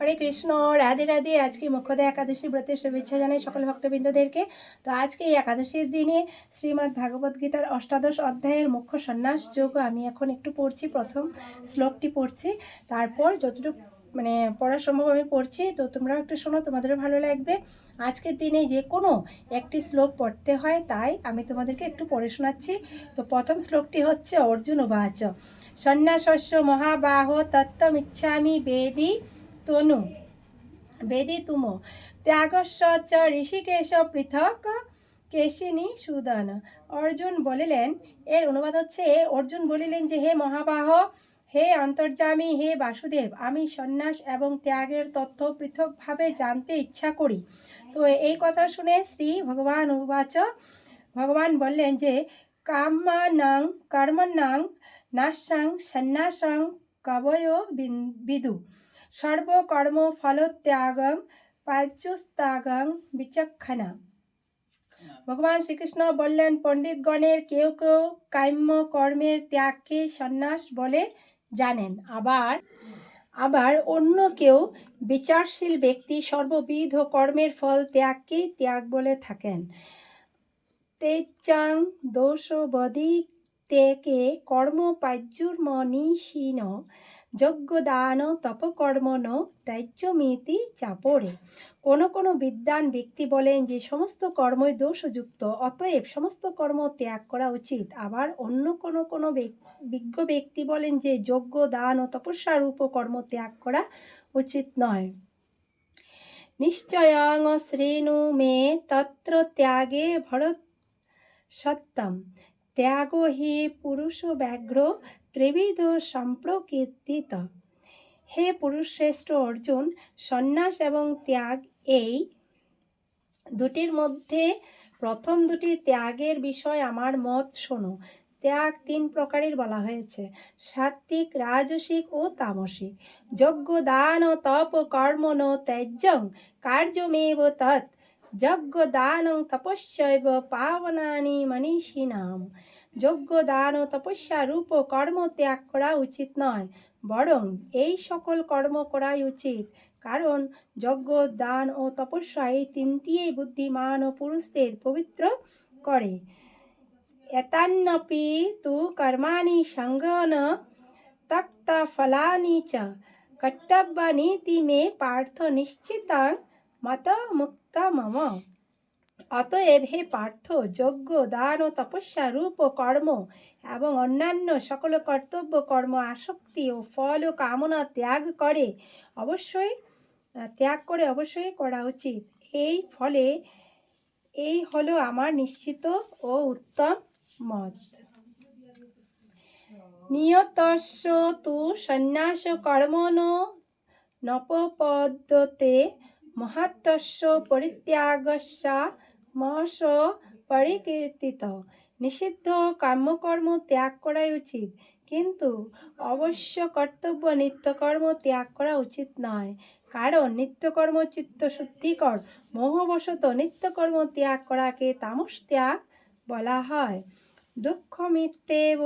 হরে কৃষ্ণ, রাধে রাধে। আজকে মুখ্যদা একাদশী ব্রতের শুভেচ্ছা জানাই সকল ভক্তবৃন্দদেরকে। তো আজকে এই একাদশীর দিনে শ্রীমদ্ ভাগবত গীতার অষ্টাদশ অধ্যায়ের মুখ্য সন্ন্যাস যোগ আমি এখন একটু পড়ছি, প্রথম শ্লোকটি পড়ছি। তারপর যতটুকু মানে পড়া সম্ভব আমি পড়ছি, তো তোমরাও একটু শোনো, তোমাদেরও ভালো লাগবে। আজকের দিনে যে কোনো একটি শ্লোক পড়তে হয়, তাই আমি তোমাদেরকে একটু পড়ে শোনাচ্ছি। তো প্রথম শ্লোকটি হচ্ছে অর্জুন উবাচ। সন্ন্যাসস্য মহাবাহ তত্ত্ব তত্ত্বমিচ্ছামি বেদি তনু। বেদি তুম। ত্যাগস্য চ ঋষিকেশ পৃথক কেশিনী সুদান। অর্জুন বলিলেন, এর অনুবাদ হচ্ছে, অর্জুন বলিলেন যে, হে মহাবাহ, হে অন্তর্যামী হে বাসুদেব, আমি সন্ন্যাস এবং ত্যাগের তথ্য পৃথকভাবে জানতে ইচ্ছা করি। তো এই কথা শুনে শ্রী ভগবান উবাচ, ভগবান বললেন যে, কামানাং, কর্মনাং নাশাং সন্ন্যাসাং কবয় বিদু সর্বকর্ম ফলত্যাগং পার্যস্তাগং বিচক্ষণা ভগবান শ্রীকৃষ্ণ বললেন, পণ্ডিতগণের কেউ কেউ কাম্য কর্মের ত্যাগকে সন্ন্যাস বলে জানেন। আবার আবার অন্য কেউ বিচারশীল ব্যক্তি সর্ববিধ কর্মের ফল ত্যাগকেই ত্যাগ বলে থাকেন। তেজাং দোষবধি তেকে কর্ম পাজ্যুর্মনীষীন যজ্ঞদান তপকর্মণ ত্যাজ্যমিতি চাপরে। কোনো কোনো বিদ্বান ব্যক্তি বলেন যে, সমস্ত কর্মই দোষযুক্ত, অতএব সমস্ত কর্ম ত্যাগ করা উচিত। আবার অন্য কোনো কোনো বিজ্ঞ ব্যক্তি বলেন যে যজ্ঞ দান ও তপস্যারূপ কর্ম ত্যাগ করা উচিত নয়। নিশ্চয়ং শ্রেণু মে তত্র ত্যাগে ভরত সত্যম ত্যাগ হি পুরুষ ব্যাঘ্র ত্রিবিধ সম্প্রকীর্তিত। হে পুরুষশ্রেষ্ঠ অর্জুন, সন্ন্যাস এবং ত্যাগ এই দুটির মধ্যে প্রথম দুটি ত্যাগের বিষয় আমার মত শোনো। ত্যাগ তিন প্রকারের বলা হয়েছে সাত্বিক রাজসিক ও তামসিক। যজ্ঞ, দান, তপ, কর্ম, ন ত্যাজ্যং, কার্যমেব তৎ। যজ্ঞ দানং তপস্যৈব পাবনানি মনীষিণাম। যজ্ঞ দান ও তপস্যা রূপ কর্ম ত্যাগ করা উচিত নয়, বরং এই সকল কর্ম করাই উচিত। কারণ যজ্ঞ দান ও তপস্যা এই তিনটিই বুদ্ধিমান ও পুরুষদের পবিত্র করে। এতান্নপি তু কর্মাণি সঙ্গন তক্ত ফলানি চ। কর্তব্যনীতি মে পার্থ নিশ্চিতাং মত মুক্ত মম অতএব হে পার্থ, যজ্ঞ, দান ও তপস্যা রূপ ও কর্ম এবং অন্যান্য সকল কর্তব্য, কর্ম, আসক্তি ও ফল ও কামনা ত্যাগ করে অবশ্যই ত্যাগ করে অবশ্যই করা উচিত। এই ফলে, এই হলো আমার নিশ্চিত ও উত্তম মত। নিয়তস্য তু সন্ন্যাস কর্মণ নপপদ্যতে মহাত্মস্য পরিত্যাগস্য মহস পরিকীর্তিত। নিষিদ্ধ কর্মকর্ম ত্যাগ করাই উচিত। কিন্তু অবশ্য কর্তব্য নিত্যকর্ম ত্যাগ করা উচিত নয়। কারণ নিত্যকর্ম চিত্ত শুদ্ধিকর, মোহবশত নিত্যকর্ম ত্যাগ করাকে তামস ত্যাগ বলা হয়। দুঃখ মিথ্যেব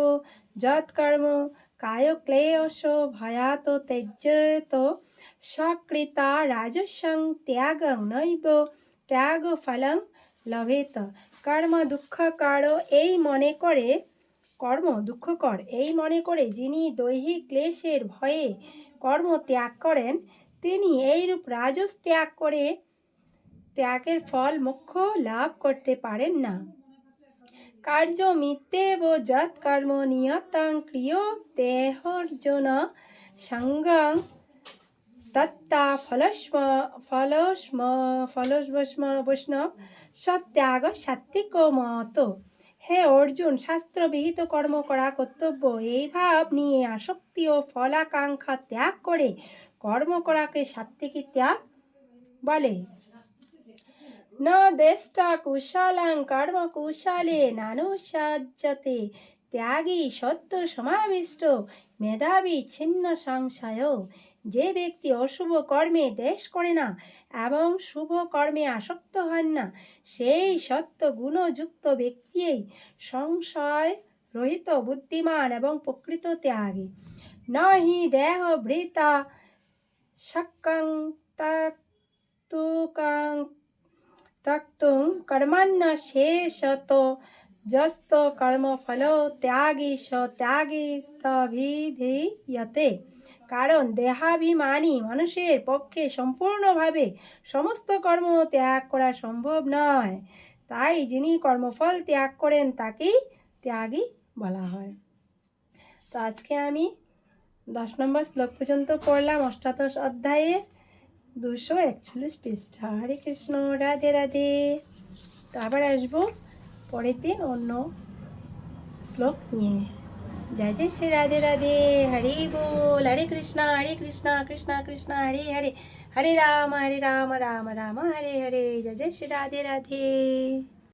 যৎকর্ম কায়ক্লেয়স ভয়াত ত্যজেত সকৃতা রাজস্বং ত্যাগং নৈব ত্যাগ ফলং লভেত কর্ম দুঃখ দুঃখকর এই মনে করে, কর্ম দুঃখকর এই মনে করে যিনি দৈহিক ক্লেশের ভয়ে কর্ম ত্যাগ করেন, তিনি এইরূপ রাজস ত্যাগ করে ত্যাগের ফল মুখ্য লাভ করতে পারেন না। কার্য মিত্যেব যৎ কর্ম নিয়তং ক্রিয় দেহর্জন সঙ্গং তত্তা ফলস্ম ফলস্ম ফলস্ম বৈষ্ণব সত্যাগ সাত্বিক মত। হে অর্জুন, শাস্ত্রবিহিত কর্ম করা কর্তব্য, এই ভাব নিয়ে আসক্তি ও ফলাকাঙ্ক্ষা ত্যাগ করে কর্ম করাকে সাত্বিকী ত্যাগ বলে। দেষ্টা কুশালাং কর্ম কুশলে নানুসাজ্যতে ত্যাগী সত্য সমাবিষ্ট মেধাবী ছিন্ন সংশয় যে ব্যক্তি অশুভ কর্মে দেশ করে না এবং শুভ কর্মে আসক্ত হন না, সেই সত্য গুণযুক্ত ব্যক্তিই সংশয় রহিত বুদ্ধিমান এবং প্রকৃত ত্যাগী। ন হি দেহ ভৃতা শক্কং তাক্তুকাং তক্তুং কর্মান্ন শেষত যস্ত কর্মফল ত্যাগী স ত্যাগী তভিধীয়তে কারণ দেহাভিমানী মানুষের পক্ষে সম্পূর্ণভাবে সমস্ত কর্ম ত্যাগ করা সম্ভব নয়। তাই যিনি কর্মফল ত্যাগ করেন, তাকেই ত্যাগী বলা হয়। তো আজকে আমি দশ নম্বর শ্লোক পর্যন্ত পড়লাম, অষ্টাদশ অধ্যায়ের দুশো একচল্লিশ পৃষ্ঠা। হরে কৃষ্ণ, রাধে রাধে। তো আবার আসব পরের দিন অন্য শ্লোক নিয়ে। জয় জয় শ্রী রাধে রাধে। হরে বল। হরে কৃষ্ণ হরে কৃষ্ণ কৃষ্ণ কৃষ্ণ। হরে হরে। হরে রাম হরে রাম রাম রাম। হরে হরে। জয় জয় শ্রী রাধে রাধে।